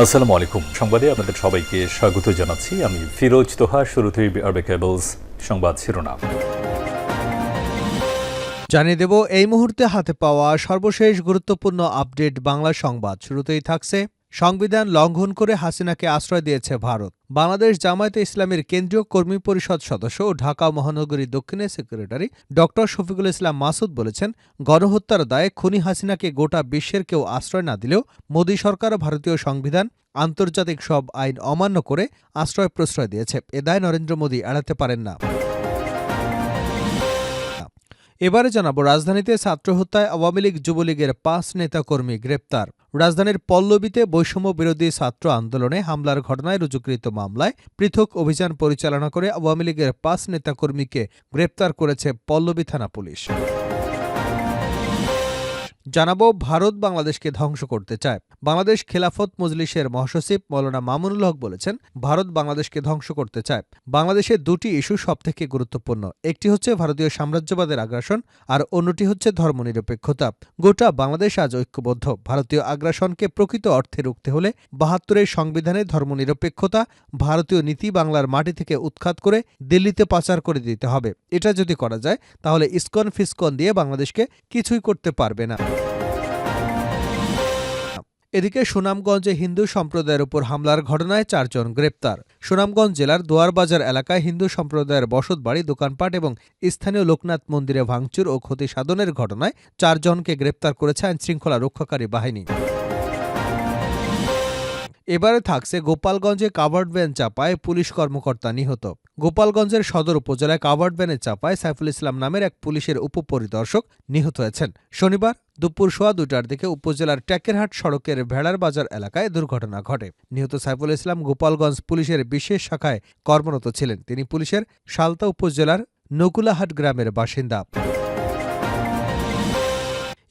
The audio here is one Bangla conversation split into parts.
আসসালামু আলাইকুম। সংবাদে আপনাদের সবাইকে স্বাগত জানাচ্ছি। আমি ফিরোজ তোহা, শুরুতেই আরবে কেবলস সংবাদ শিরোনাম। জানিয়ে দেব, এই মুহূর্তে হাতে পাওয়া সর্বশেষ গুরুত্বপূর্ণ আপডেট বাংলা সংবাদ। শুরুতেই থাকছে সংবিধান লঙ্ঘন করে হাসিনাকে আশ্রয় দিয়েছে ভারত। বাংলাদেশ জামায়াতে ইসলামের কেন্দ্রীয় কর্মী পরিষদ সদস্য ও ঢাকা মহানগরী দক্ষিণের সেক্রেটারি ড শফিকুল ইসলাম মাসুদ বলেছেন, গণহত্যার দায়ে খুনি হাসিনাকে গোটা বিশ্বের কেউ আশ্রয় না দিলেও মোদী সরকার ভারতীয় সংবিধান, আন্তর্জাতিক সব আইন অমান্য করে আশ্রয় প্রশ্রয় দিয়েছে। এ দায় নরেন্দ্র মোদী এড়াতে পারেন না। এবারে জানাব, রাজধানীতে ছাত্র হত্যায় আওয়ামী লীগ যুবলীগের পাঁচ নেতাকর্মী গ্রেপ্তার। রাজধানীর পল্লবীতে বৈষম্য বিরোধী ছাত্র আন্দোলনে হামলার ঘটনায় রুজুকৃত মামলায় পৃথক অভিযান পরিচালনা করে আওয়ামী লীগের পাঁচ নেতাকর্মীকে গ্রেপ্তার করেছে পল্লবী থানা পুলিশ। জানাব ভারত বাংলাদেশকে ধ্বংস করতে চায়। বাংলাদেশ খেলাফত মজলিসের মহাসচিব মৌলানা মামুনুল হক বলেছেন, ভারত বাংলাদেশকে ধ্বংস করতে চায়। বাংলাদেশের দুটি ইস্যু সবথেকে গুরুত্বপূর্ণ, একটি হচ্ছে ভারতীয় সাম্রাজ্যবাদের আগ্রাসন, আর অন্যটি হচ্ছে ধর্মনিরপেক্ষতা। গোটা বাংলাদেশ আজ ঐক্যবদ্ধ। ভারতীয় আগ্রাসনকে প্রকৃত অর্থে রুখতে হলে বাহাত্তরের সংবিধানে ধর্মনিরপেক্ষতা, ভারতীয় নীতি বাংলার মাটি থেকে উৎখাত করে দিল্লিতে পাচার করে দিতে হবে। এটা যদি করা যায়, তাহলে ইস্কন ফিসকন দিয়ে বাংলাদেশকে কিছুই করতে পারবে না। এদিকে সুনামগঞ্জে হিন্দু সম্প্রদায়ের উপর হামলার ঘটনায় চারজন গ্রেপ্তার। সুনামগঞ্জ জেলার দোয়ারবাজার এলাকায় হিন্দু সম্প্রদায়ের বসতবাড়ি, দোকানপাট এবং স্থানীয় লোকনাথ মন্দিরে ভাঙচুর ও ক্ষতি সাধনের ঘটনায় চারজনকে গ্রেপ্তার করেছে আইনশৃঙ্খলা রক্ষাকারী বাহিনী। এবারে থাকছে গোপালগঞ্জে কাভার্ড ভ্যান চাপায় পুলিশ কর্মকর্তা নিহত। গোপালগঞ্জের সদর উপজেলায় কাভার্ড ভ্যানে চাপায় সাইফুল ইসলাম নামের এক পুলিশের উপপরিদর্শক নিহত হয়েছেন। শনিবার দুপুর সোয়া দুটার দিকে উপজেলার ট্যাকেরহাট সড়কের ভেড়ার বাজার এলাকায় দুর্ঘটনা ঘটে। নিহত সাইফুল ইসলাম গোপালগঞ্জ পুলিশের বিশেষ শাখায় কর্মরত ছিলেন। তিনি পুলিশের সালতা উপজেলার নকুলাহাট গ্রামের বাসিন্দা।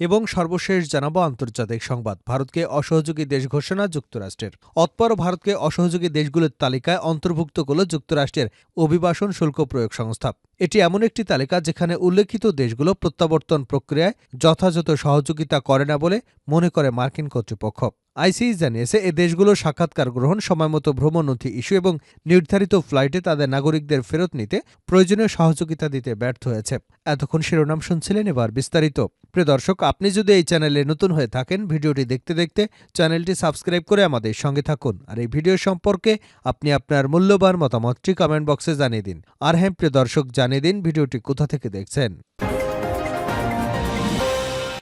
এবং সর্বশেষ জানাব আন্তর্জাতিক সংবাদ। ভারতকে অসহযোগী দেশ ঘোষণা যুক্তরাষ্ট্রের। অতপর ভারতকে অসহযোগী দেশগুলোর তালিকায় অন্তর্ভুক্ত করল যুক্তরাষ্ট্রের অভিবাসন শুল্ক প্রয়োগ সংস্থা। এটি এমন একটি তালিকা যেখানে উল্লেখিত দেশগুলো প্রত্যাবর্তন প্রক্রিয়ায় যথাযথ সহযোগিতা করে না বলে মনে করে মার্কিন কর্তৃপক্ষ। আইসিই জানিয়েছে, এ দেশগুলো সাক্ষাৎকার গ্রহণ সময়মতো ভ্রমণ নথি ইস্যু এবং নির্ধারিত ফ্লাইটে তাদের নাগরিকদের ফেরত নিতে প্রয়োজনীয় সহযোগিতা দিতে ব্যর্থ হয়েছে। এতক্ষণ শিরোনাম শুনছিলেন এবার বিস্তারিত। প্রিয় দর্শক, আপনি যদি এই চ্যানেলে নতুন হয়ে থাকেন, ভিডিওটি দেখতে দেখতে চ্যানেলটি সাবস্ক্রাইব করে আমাদের সঙ্গে থাকুন। আর এই ভিডিও সম্পর্কে আপনি আপনার মূল্যবান মতামতটি কমেন্ট বক্সে জানিয়ে দিন। আর হ্যাঁ প্রিয় দর্শক, জানিয়ে দিন ভিডিওটি কোথা থেকে দেখছেন।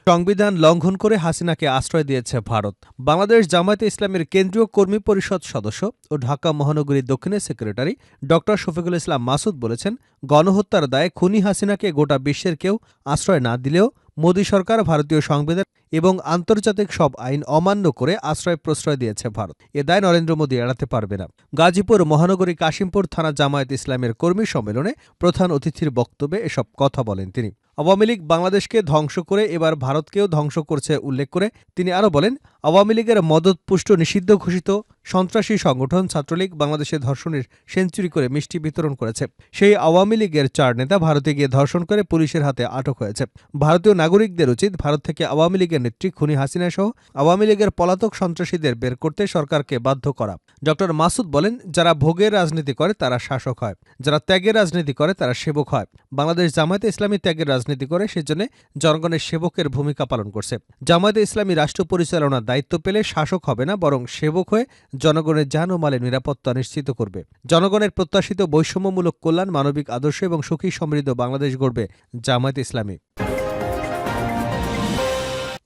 সংবিধান লঙ্ঘন করে হাসিনাকে আশ্রয় দিয়েছে ভারত। বাংলাদেশ জামায়াতে ইসলামের কেন্দ্রীয় কর্মী পরিষদ সদস্য ও ঢাকা মহানগরী দক্ষিণের সেক্রেটারি ড. শফিকুল ইসলাম মাসুদ বলেছেন, গণহত্যার দায়ে খুনি হাসিনাকে গোটা বিশ্বের কেউ আশ্রয় না দিলেও মোদী সরকার ভারতীয় সংবিধান এবং আন্তর্জাতিক সব আইন অমান্য করে আশ্রয় প্রশ্রয় দিয়েছে ভারত। এ দায় নরেন্দ্র মোদী এড়াতে পারবে না। গাজীপুর, মহানগরী, কাশিমপুর থানা জামায়াত ইসলামের কর্মী সম্মেলনে প্রধান অতিথির বক্তব্যে এসব কথা বলেন তিনি। আওয়ামী লীগ বাংলাদেশকে ধ্বংস করে এবার ভারতকেও ধ্বংস করছে উল্লেখ করে তিনি আরও বলেন, আওয়ামী লীগের মদতপুষ্ট নিষিদ্ধ ঘোষিত সন্ত্রাসী সংগঠন ছাত্রলীগ বাংলাদেশে ধর্ষণের সেঞ্চুরি করে মিষ্টি বিতরণ করেছে। সেই আওয়ামী লীগের চার নেতা ভারতে গিয়ে ধর্ষণ করে পুলিশের হাতে আটক হয়েছে। ভারতীয় নাগরিকদের উচিত ভারত থেকে আওয়ামী লীগের নেত্রী খুনি হাসিনা সহ আওয়ামী লীগের পলাতক সন্ত্রাসীদের বের করতে সরকারকে বাধ্য করা। ড মাসুদ বলেন, যারা ভোগের রাজনীতি করে, তারা শাসক হয়। যারা ত্যাগের রাজনীতি করে, তারা সেবক হয়। বাংলাদেশ জামায়াতে ইসলামী ত্যাগের রাজনীতি করে, সেজন্য জনগণের সেবকের ভূমিকা পালন করছে। জামায়াতে ইসলামী রাষ্ট্র পরিচালনার দায়িত্ব পেলে শাসক হবে না, বরং সেবক হয়ে জনগণের যান ও মালের নিরাপত্তা নিশ্চিত করবে। জনগণের প্রত্যাশিত বৈষম্যমূলক কল্যাণ, মানবিক আদর্শ এবং সুখী সমৃদ্ধ বাংলাদেশ গড়বে জামায়াত ইসলামী।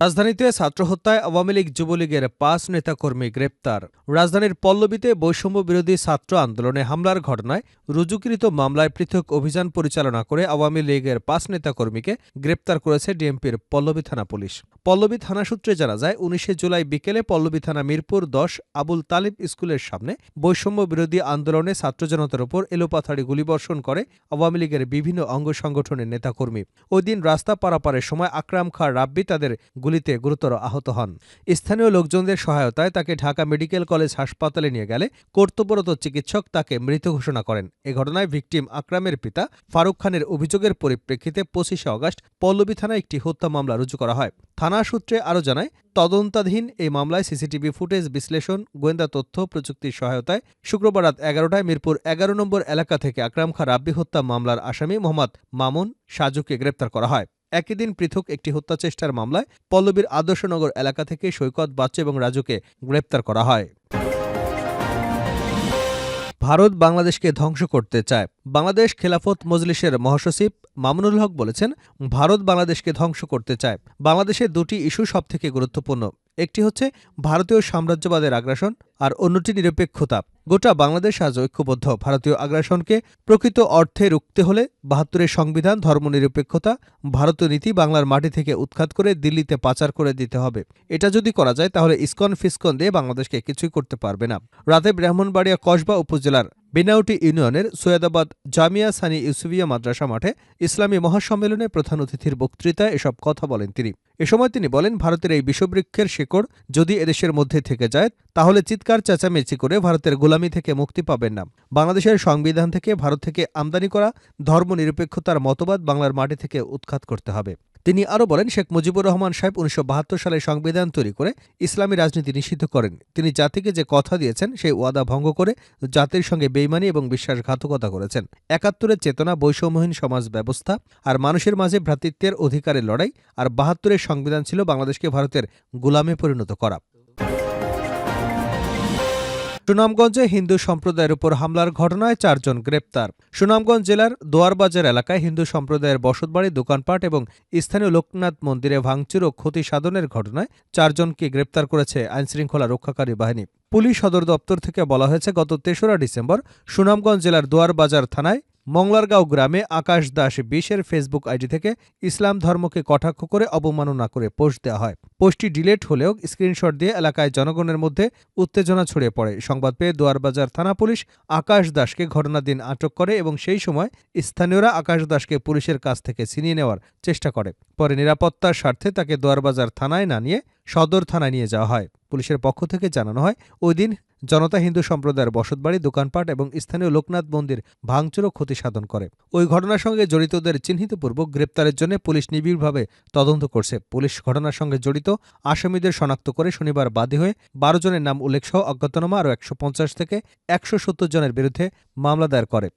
রাজধানীতে ছাত্র হত্যায় আওয়ামী লীগ যুবলীগের পাঁচ নেতাকর্মী গ্রেপ্তার। রাজধানীর পল্লবীতে বৈষম্য বিরোধী ছাত্র আন্দোলনে হামলার ঘটনায় রুজুকৃত মামলায় পৃথক অভিযান পরিচালনা করে আওয়ামী লীগের পাঁচ নেতাকর্মীকে গ্রেপ্তার করেছে ডিএমপির পল্লবী থানা পুলিশ। পল্লবী থানা সূত্রে জানা যায়, উনিশে জুলাই বিকেলে পল্লবী থানা মিরপুর দশ আবুল তালিব স্কুলের সামনে বৈষম্য বিরোধী আন্দোলনে ছাত্র জনতার উপর এলোপাথাড়ি গুলিবর্ষণ করে আওয়ামী লীগের বিভিন্ন অঙ্গ সংগঠনের নেতাকর্মী। ওই দিন রাস্তা পারাপারের সময় আকরাম খা রাব্বি তাদের গুলিতে গুরুতর আহত হন। স্থানীয় লোকজনদের সহায়তায় তাকে ঢাকা মেডিকেল কলেজ হাসপাতালে নিয়ে গেলে কর্তব্যরত চিকিৎসক তাকে মৃত ঘোষণা করেন। এ ঘটনায় ভিকটিম আকরামের পিতা ফারুক খানের অভিযোগের পরিপ্রেক্ষিতে পঁচিশে অগাস্ট পল্লবী থানায় একটি হত্যা মামলা রুজু করা হয়। থানা সূত্রে আরও জানায়, তদন্তাধীন এই মামলায় সিসিটিভি ফুটেজ বিশ্লেষণ, গোয়েন্দা তথ্য প্রযুক্তির সহায়তায় শুক্রবার রাত এগারোটায় মিরপুর এগারো নম্বর এলাকা থেকে আকরাম খা রাব্বি হত্যা মামলার আসামি মোহাম্মদ মামুন সাজুকে গ্রেপ্তার করা হয়। একই দিন পৃথক একটি হত্যাচেষ্টার মামলায় পল্লবীর আদর্শনগর এলাকা থেকে সৈকত বাচ্চু এবং রাজুকে গ্রেপ্তার করা হয়। ভারত বাংলাদেশকে ধ্বংস করতে চায়। বাংলাদেশ খেলাফত মজলিসের মহাসচিব মামুনুল হক বলেছেন, ভারত বাংলাদেশকে ধ্বংস করতে চায়। বাংলাদেশের দুটি ইস্যু সবথেকে গুরুত্বপূর্ণ। একটি হচ্ছে ভারতীয় সাম্রাজ্যবাদের আগ্রাসন আর অন্যটি নিরপেক্ষতা। গোটা বাংলাদেশ আজ ঐক্যবদ্ধ। ভারতীয় আগ্রাসনকে প্রকৃত অর্থে রুখতে হলে বাহাত্তরের সংবিধান, ধর্মনিরপেক্ষতা, ভারতীয় নীতি বাংলার মাটি থেকে উৎখাত করে দিল্লিতে পাচার করে দিতে হবে। এটা যদি করা যায়, তাহলে ইস্কন ফিস্কন দিয়ে বাংলাদেশকে কিছুই করতে পারবে না। রাতে ব্রাহ্মণবাড়িয়া কসবা উপজেলার বিনাউটি ইউনিয়নের সৈয়দাবাদ জামিয়া সানি ইউসুফিয়া মাদ্রাসা মাঠে ইসলামী মহাসম্মেলনে প্রধান অতিথির বক্তৃতায় এসব কথা বলেন তিনি। এ সময় তিনি বলেন, ভারতের এই বিষবৃক্ষের শেকড় যদি এদেশের মধ্যে থেকে যায়, তাহলে চিৎকার, চেঁচামেচি করে ভারতের গোলামি থেকে মুক্তি পাবেন না। বাংলাদেশের সংবিধান থেকে ভারত থেকে আমদানি করা ধর্মনিরপেক্ষতার মতবাদ বাংলার মাটি থেকে উৎখাত করতে হবে। তিনি আরও বলেন, শেখ মুজিবুর রহমান সাহেব উনিশশো বাহাত্তর সালে সংবিধান তৈরি করে ইসলামী রাজনীতি নিষিদ্ধ করেন। তিনি জাতিকে যে কথা দিয়েছেন, সেই ওয়াদা ভঙ্গ করে জাতির সঙ্গে বেইমানি এবং বিশ্বাসঘাতকতা করেছেন। একাত্তরের চেতনা, বৈষম্যহীন সমাজ ব্যবস্থা আর মানুষের মাঝে ভ্রাতৃত্বের অধিকারের লড়াই আর বাহাত্তরের সংবিধান ছিল বাংলাদেশকে ভারতের গোলামে পরিণত করা। সুনামগঞ্জে হিন্দু সম্প্রদায়ের উপর হামলার ঘটনায় চারজন গ্রেপ্তার। সুনামগঞ্জ জেলার দোয়ারবাজার এলাকায় হিন্দু সম্প্রদায়ের বসতবাড়ি, দোকানপাট এবং স্থানীয় লোকনাথ মন্দিরে ভাঙচুর ও ক্ষতি সাধনের ঘটনায় চারজনকে গ্রেপ্তার করেছে আইনশৃঙ্খলা রক্ষাকারী বাহিনী। পুলিশ সদর দপ্তর থেকে বলা হয়েছে, গত তেসরা ডিসেম্বর সুনামগঞ্জ জেলার দোয়ারবাজার থানায় মংলারগাঁও গ্রামে আকাশ দাস বিশের ফেসবুক আইডি থেকে ইসলাম ধর্মকে কটাক্ষ করে অবমাননা করে পোস্ট দেওয়া হয়। পোস্টটি ডিলেট হলেও স্ক্রিনশট দিয়ে এলাকায় জনগণের মধ্যে উত্তেজনা ছড়িয়ে পড়ে। সংবাদ পেয়ে দোয়ারবাজার থানা পুলিশ আকাশ দাসকে ঘটনার দিন আটক করে এবং সেই সময় স্থানীয়রা আকাশ দাসকে পুলিশের কাছ থেকে ছিনিয়ে নেওয়ার চেষ্টা করে। পরে নিরাপত্তার স্বার্থে তাকে দোয়ারবাজার থানায় না নিয়ে সদর থানায় নিয়ে যাওয়া হয়। পুলিশের পক্ষ থেকে জানানো হয়, ওই দিন জনতা হিন্দু সম্প্রদায়ের বসতবাড়ি, দোকানপাট এবং স্থানীয় লোকনাথ মন্দির ভাঙচুর ও ক্ষতি সাধন করে। ওই ঘটনার সঙ্গে জড়িতদের চিহ্নিতপূর্বক গ্রেপ্তারের জন্য পুলিশ নিবিড়ভাবে তদন্ত করছে। পুলিশ ঘটনার সঙ্গে জড়িত আসামিদের শনাক্ত করে শনিবার বাদী হয়ে বারো জনের নাম উল্লেখ সহ অজ্ঞাতনামা আরও একশো পঞ্চাশ থেকে একশো সত্তর জনের বিরুদ্ধে মামলা দায়ের করে।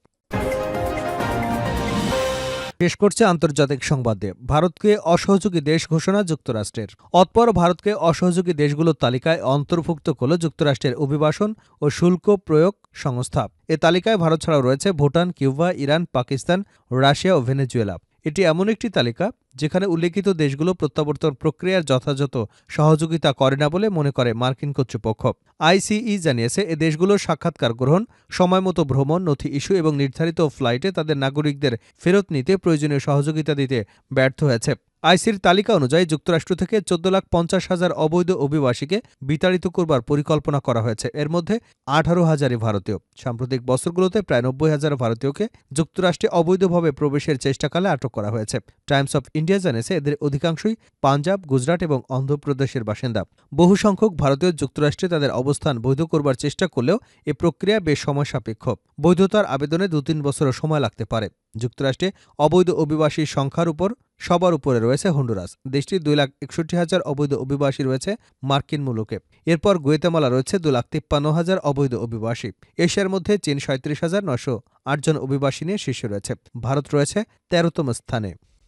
শেষ করছে আন্তর্জাতিক সংবাদে। ভারতকে অসহযোগী দেশ ঘোষণা যুক্তরাষ্ট্রের। অতপর ভারতকে অসহযোগী দেশগুলোর তালিকায় অন্তর্ভুক্ত করল যুক্তরাষ্ট্রের অভিবাসন ও শুল্ক প্রয়োগ সংস্থা। এ তালিকায় ভারত ছাড়াও রয়েছে Bhutan, Cuba, Iran, Pakistan, Russia ও ভেনেজুয়েলা। এটি এমন একটি তালিকা যেখানে উল্লেখিত দেশগুলো প্রত্যাবর্তন প্রক্রিয়ার যথাযথ সহযোগিতা করে না বলে মনে করে মার্কিন কর্তৃপক্ষ। আইসিই জানিয়েছে, এ দেশগুলোর সাক্ষাৎকার গ্রহণ সময়মতো ভ্রমণ, নথি ইস্যু এবং নির্ধারিত ফ্লাইটে তাদের নাগরিকদের ফেরত নিতে প্রয়োজনীয় সহযোগিতা দিতে ব্যর্থ হয়েছে। আইসির তালিকা অনুযায়ী যুক্তরাষ্ট্র থেকে চোদ্দ লাখ পঞ্চাশ হাজার অবৈধ অভিবাসীকে বিতাড়িত করবার পরিকল্পনা করা হয়েছে। এর মধ্যে আঠারো হাজারই ভারতীয়। সাম্প্রতিক বছরগুলোতে প্রায় নব্বই হাজার ভারতীয়কে যুক্তরাষ্ট্রে অবৈধভাবে প্রবেশের চেষ্টাকালে আটক করা হয়েছে। টাইমস অফ ইন্ডিয়া জানিয়েছে, এদের অধিকাংশই পাঞ্জাব, গুজরাট এবং অন্ধ্রপ্রদেশের বাসিন্দা। বহু সংখ্যক ভারতীয় যুক্তরাষ্ট্রে তাদের অবস্থান বৈধ করবার চেষ্টা করলেও এ প্রক্রিয়া বেশ সময় সাপেক্ষ বৈধতার আবেদনে দু তিন বছরও সময় লাগতে পারে। যুক্তরাষ্ট্রে অবৈধ অভিবাসীর সংখ্যার উপর সবার উপরে রয়েছে হন্ডুরাস। দেশটির দুই লাখ একষট্টি হাজার অবৈধ অভিবাসী রয়েছে মার্কিন মুলুকে। এরপর গুয়েতেমালা রয়েছে দু লাখ তিপ্পান্ন হাজার অবৈধ অভিবাসী। এশিয়ার মধ্যে চীন সাঁত্রিশ হাজার নশো আটজন অভিবাসী নিয়ে শীর্ষে রয়েছে। ভারত রয়েছে তেরোতম স্থানে।